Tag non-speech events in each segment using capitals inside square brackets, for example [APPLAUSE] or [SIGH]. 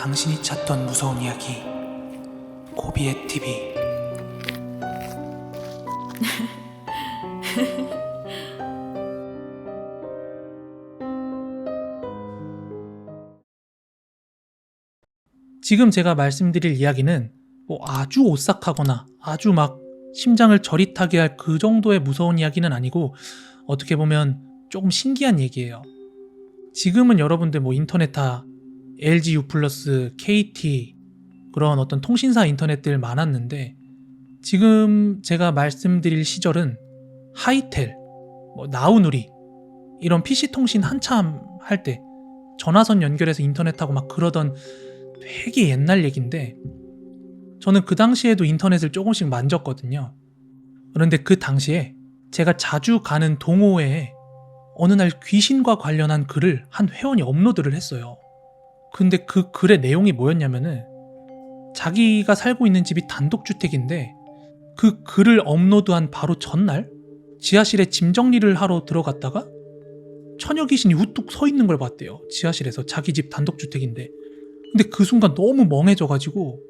당신이 찾던 무서운 이야기 고비의 TV [LAUGHS] 지금 제가 말씀드릴 이야기는 뭐 아주 오싹하거나 아주 막 심장을 저릿하게 할 그 정도의 무서운 이야기는 아니고 어떻게 보면 조금 신기한 얘기예요. 지금은 여러분들 뭐 인터넷 다 LG U 플러스, KT 그런 어떤 통신사 인터넷들 많았는데 지금 제가 말씀드릴 시절은 하이텔, 뭐 나우누리 이런 PC 통신 한참 할 때 전화선 연결해서 인터넷하고 막 그러던 되게 옛날 얘긴데 저는 그 당시에도 인터넷을 조금씩 만졌거든요. 그런데 그 당시에 제가 자주 가는 동호회에 어느 날 귀신과 관련한 글을 한 회원이 업로드를 했어요. 근데 그 글의 내용이 뭐였냐면은 자기가 살고 있는 집이 단독주택인데 그 글을 업로드한 바로 전날 지하실에 짐 정리를 하러 들어갔다가 처녀 귀신이 우뚝 서 있는 걸 봤대요. 지하실에서 자기 집 단독주택인데. 근데 그 순간 너무 멍해져가지고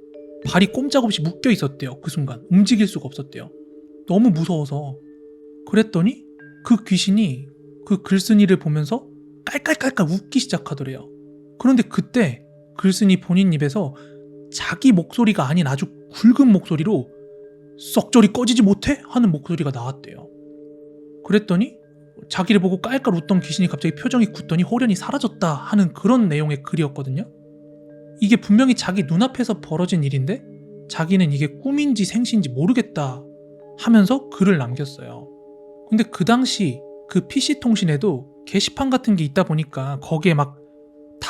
발이 꼼짝없이 묶여 있었대요. 그 순간 움직일 수가 없었대요. 너무 무서워서 그랬더니 그 귀신이 그 글쓴이를 보면서 깔깔깔깔 웃기 시작하더래요. 그런데 그때 글쓴이 본인 입에서 자기 목소리가 아닌 아주 굵은 목소리로 썩저리 꺼지지 못해 하는 목소리가 나왔대요. 그랬더니 자기를 보고 깔깔 웃던 귀신이 갑자기 표정이 굳더니 호련히 사라졌다 하는 그런 내용의 글이었거든요. 이게 분명히 자기 눈앞에서 벌어진 일인데 자기는 이게 꿈인지 생시인지 모르겠다 하면서 글을 남겼어요. 근데 그 당시 그 PC통신에도 게시판 같은 게 있다 보니까 거기에 막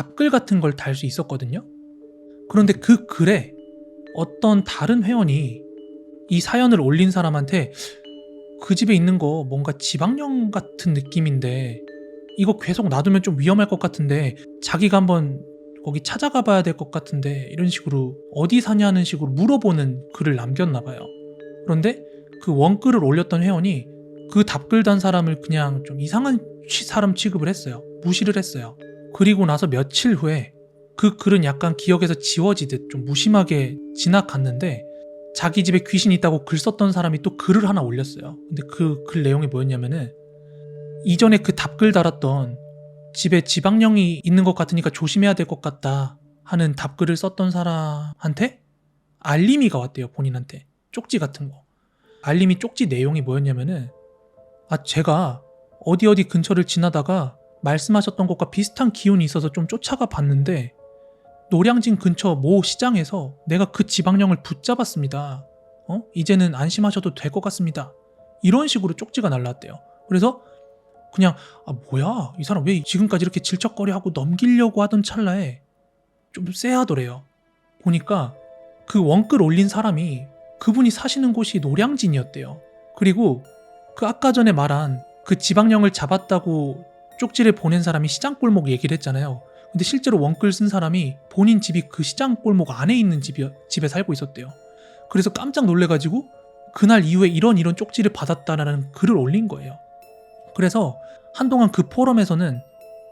답글 같은 걸 달 수 있었거든요. 그런데 그 글에 어떤 다른 회원이 이 사연을 올린 사람한테 그 집에 있는 거 뭔가 지방령 같은 느낌인데 이거 계속 놔두면 좀 위험할 것 같은데 자기가 한번 거기 찾아가 봐야 될 것 같은데 이런 식으로 어디 사냐는 식으로 물어보는 글을 남겼나 봐요. 그런데 그 원글을 올렸던 회원이 그 답글 단 사람을 그냥 좀 이상한 취- 사람 취급을 했어요. 무시를 했어요. 그리고 나서 며칠 후에 그 글은 약간 기억에서 지워지듯 좀 무심하게 지나갔는데 자기 집에 귀신 있다고 글 썼던 사람이 또 글을 하나 올렸어요. 근데 그 글 내용이 뭐였냐면은 이전에 그 답글 달았던 집에 지방령이 있는 것 같으니까 조심해야 될 것 같다 하는 답글을 썼던 사람한테 알림이가 왔대요 본인한테 쪽지 같은 거 알림이 쪽지 내용이 뭐였냐면은 아 제가 어디 어디 근처를 지나다가 말씀하셨던 것과 비슷한 기운이 있어서 좀 쫓아가 봤는데 노량진 근처 모 시장에서 내가 그 지방령을 붙잡았습니다. 어? 이제는 안심하셔도 될 것 같습니다. 이런 식으로 쪽지가 날라왔대요. 그래서 그냥 아 뭐야? 이 사람 왜 지금까지 이렇게 질척거려 하고 넘기려고 하던 찰나에 좀 쎄하더래요. 보니까 그 원글 올린 사람이 그분이 사시는 곳이 노량진이었대요. 그리고 그 아까 전에 말한 그 지방령을 잡았다고 쪽지를 보낸 사람이 시장 골목 얘기를 했잖아요. 근데 실제로 원글 쓴 사람이 본인 집이 그 시장 골목 안에 있는 집이, 집에 살고 있었대요. 그래서 깜짝 놀래가지고 그날 이후에 이런 이런 쪽지를 받았다라는 글을 올린 거예요. 그래서 한동안 그 포럼에서는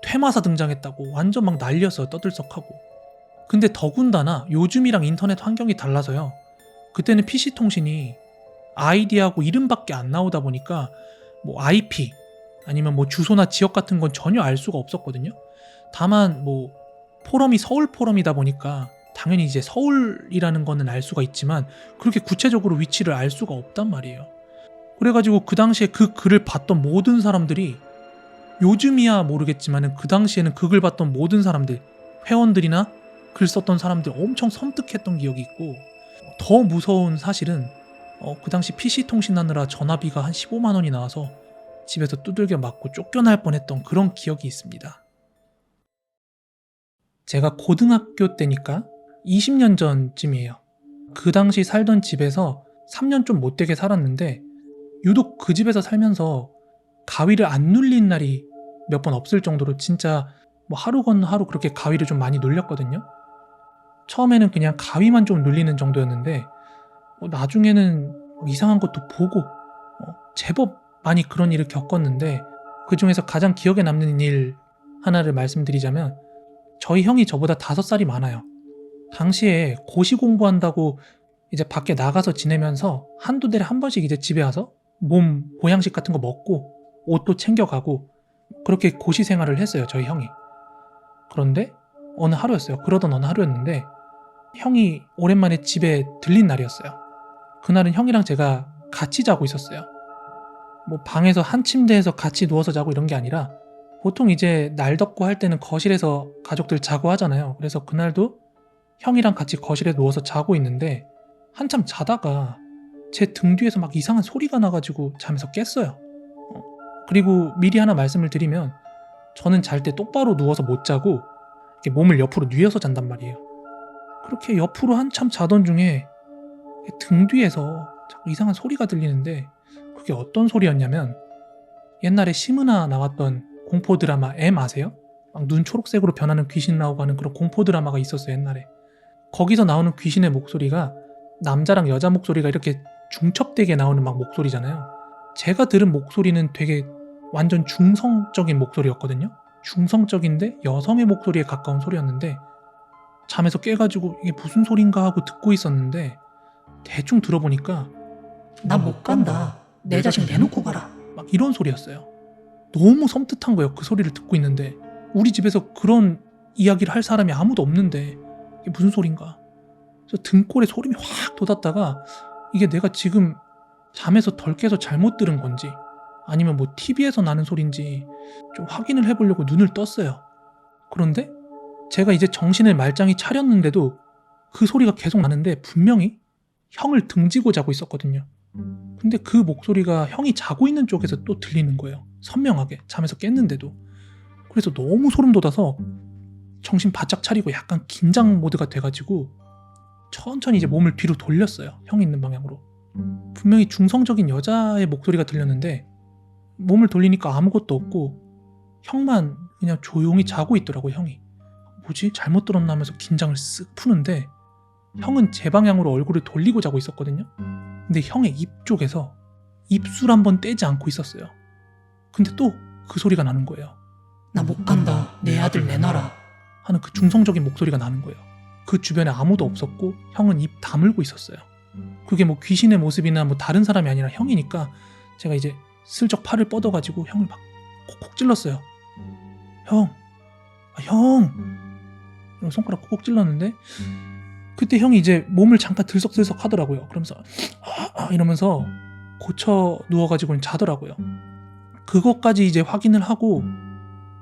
퇴마사 등장했다고 완전 막 난리였어요 떠들썩하고. 근데 더군다나 요즘이랑 인터넷 환경이 달라서요. 그때는 PC통신이 아이디하고 이름밖에 안 나오다 보니까 뭐 IP 아니면 뭐 주소나 지역 같은 건 전혀 알 수가 없었거든요. 다만 뭐 포럼이 서울 포럼이다 보니까 당연히 이제 서울이라는 거는 알 수가 있지만 그렇게 구체적으로 위치를 알 수가 없단 말이에요. 그래가지고 그 당시에 그 글을 봤던 모든 사람들이 요즘이야 모르겠지만은 그 당시에는 그 글 봤던 모든 사람들 회원들이나 글 썼던 사람들 엄청 섬뜩했던 기억이 있고 더 무서운 사실은 어, 그 당시 PC 통신하느라 전화비가 한 15만 원이 나와서 집에서 두들겨 맞고 쫓겨날 뻔했던 그런 기억이 있습니다. 제가 고등학교 때니까 20년 전쯤이에요. 그 당시 살던 집에서 3년 좀 못되게 살았는데 유독 그 집에서 살면서 가위를 안 눌린 날이 몇 번 없을 정도로 진짜 뭐 하루 건 하루 그렇게 가위를 좀 많이 눌렸거든요. 처음에는 그냥 가위만 좀 눌리는 정도였는데 뭐 나중에는 이상한 것도 보고 어, 제법 많이 그런 일을 겪었는데 그 중에서 가장 기억에 남는 일 하나를 말씀드리자면 저희 형이 저보다 다섯 살이 많아요. 당시에 고시 공부한다고 이제 밖에 나가서 지내면서 한두 달에 한 번씩 이제 집에 와서 몸 보양식 같은 거 먹고 옷도 챙겨가고 그렇게 고시 생활을 했어요 저희 형이. 그런데 어느 하루였어요. 그러던 어느 하루였는데 형이 오랜만에 집에 들린 날이었어요. 그날은 형이랑 제가 같이 자고 있었어요 뭐 방에서 한 침대에서 같이 누워서 자고 이런 게 아니라 보통 이제 날 덥고 할 때는 거실에서 가족들 자고 하잖아요 그래서 그날도 형이랑 같이 거실에 누워서 자고 있는데 한참 자다가 제 등 뒤에서 막 이상한 소리가 나가지고 잠에서 깼어요. 어, 그리고 미리 하나 말씀을 드리면 저는 잘 때 똑바로 누워서 못 자고 몸을 옆으로 뉘어서 잔단 말이에요. 그렇게 옆으로 한참 자던 중에 등 뒤에서 이상한 소리가 들리는데 그게 어떤 소리였냐면 옛날에 시문화 나왔던 공포 드라마 M 아세요? 막 눈 초록색으로 변하는 귀신 나오고 하는 그런 공포 드라마가 있었어요 옛날에 거기서 나오는 귀신의 목소리가 남자랑 여자 목소리가 이렇게 중첩되게 나오는 막 목소리잖아요. 제가 들은 목소리는 되게 완전 중성적인 목소리였거든요. 중성적인데 여성의 목소리에 가까운 소리였는데 잠에서 깨가지고 이게 무슨 소린가 하고 듣고 있었는데 대충 들어보니까 나 못 간다. 내 자식 내놓고 가라. 막 이런 소리였어요. 너무 섬뜩한 거예요. 그 소리를 듣고 있는데 우리 집에서 그런 이야기를 할 사람이 아무도 없는데 이게 무슨 소린가? 그래서 등골에 소름이 확 돋았다가 이게 내가 지금 잠에서 덜 깨서 잘못 들은 건지 아니면 뭐 TV에서 나는 소린지 좀 확인을 해보려고 눈을 떴어요. 그런데 제가 이제 정신을 말짱히 차렸는데도 그 소리가 계속 나는데 분명히 형을 등지고 자고 있었거든요. 근데 그 목소리가 형이 자고 있는 쪽에서 또 들리는 거예요. 선명하게 잠에서 깼는데도. 그래서 너무 소름 돋아서 정신 바짝 차리고 약간 긴장 모드가 돼가지고 천천히 이제 몸을 뒤로 돌렸어요. 형이 있는 방향으로. 분명히 중성적인 여자의 목소리가 들렸는데 몸을 돌리니까 아무것도 없고 형만 그냥 조용히 자고 있더라고 형이. 뭐지? 잘못 들었나 하면서 긴장을 쓱 푸는데 형은 제 방향으로 얼굴을 돌리고 자고 있었거든요. 근데 형의 입 쪽에서 입술 한 번 떼지 않고 있었어요. 근데 또 그 소리가 나는 거예요. 나 못 간다. 내 아들 내놔라. 하는 그 중성적인 목소리가 나는 거예요. 그 주변에 아무도 없었고 형은 입 다물고 있었어요. 그게 뭐 귀신의 모습이나 뭐 다른 사람이 아니라 형이니까 제가 이제 슬쩍 팔을 뻗어가지고 형을 막 콕콕 찔렀어요. 형, 아, 형, 이러고 손가락 콕콕 찔렀는데 그때 형이 이제 몸을 잠깐 들썩들썩 하더라고요. 그러면서 아, 아, 이러면서 고쳐 누워가지고 자더라고요. 그것까지 이제 확인을 하고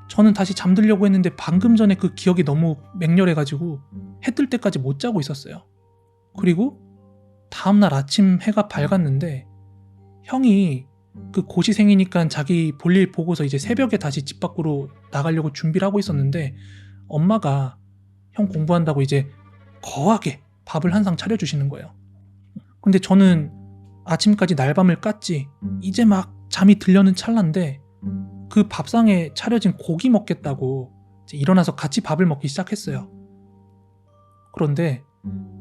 저는 다시 잠들려고 했는데 방금 전에 그 기억이 너무 맹렬해가지고 해 뜰 때까지 못 자고 있었어요. 그리고 다음날 아침 해가 밝았는데 형이 그 고시생이니까 자기 볼일 보고서 이제 새벽에 다시 집 밖으로 나가려고 준비를 하고 있었는데 엄마가 형 공부한다고 이제 거하게 밥을 한상 차려주시는 거예요. 근데 저는 아침까지 날밤을 깠지 이제 막 잠이 들려는 찰나인데 그 밥상에 차려진 고기 먹겠다고 일어나서 같이 밥을 먹기 시작했어요. 그런데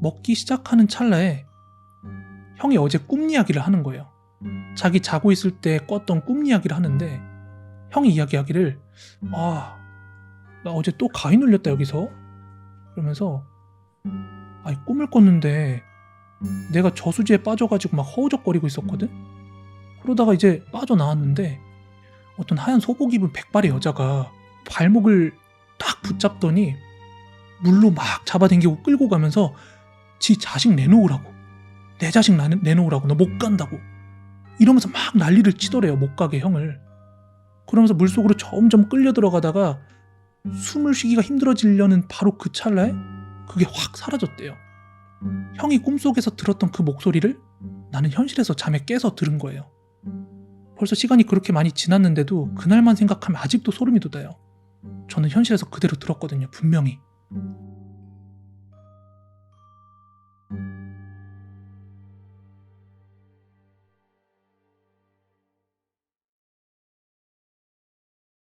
먹기 시작하는 찰나에 형이 어제 꿈 이야기를 하는 거예요. 자기 자고 있을 때 꿨던 꿈 이야기를 하는데 형이 이야기하기를 아, 나 어제 또 가위 눌렸다 여기서 그러면서 아이 꿈을 꿨는데 내가 저수지에 빠져가지고 막 허우적거리고 있었거든. 그러다가 이제 빠져나왔는데 어떤 하얀 소복 입은 백발의 여자가 발목을 딱 붙잡더니 물로 막 잡아당기고 끌고 가면서 지 자식 내놓으라고. 내 자식 나, 내놓으라고. 너 못 간다고. 이러면서 막 난리를 치더래요 못 가게 형을. 그러면서 물속으로 점점 끌려 들어가다가 숨을 쉬기가 힘들어지려는 바로 그 찰나에 그게 확 사라졌대요 형이 꿈속에서 들었던 그 목소리를 나는 현실에서 잠에 깨서 들은 거예요 벌써 시간이 그렇게 많이 지났는데도 그날만 생각하면 아직도 소름이 돋아요. 저는 현실에서 그대로 들었거든요, 분명히.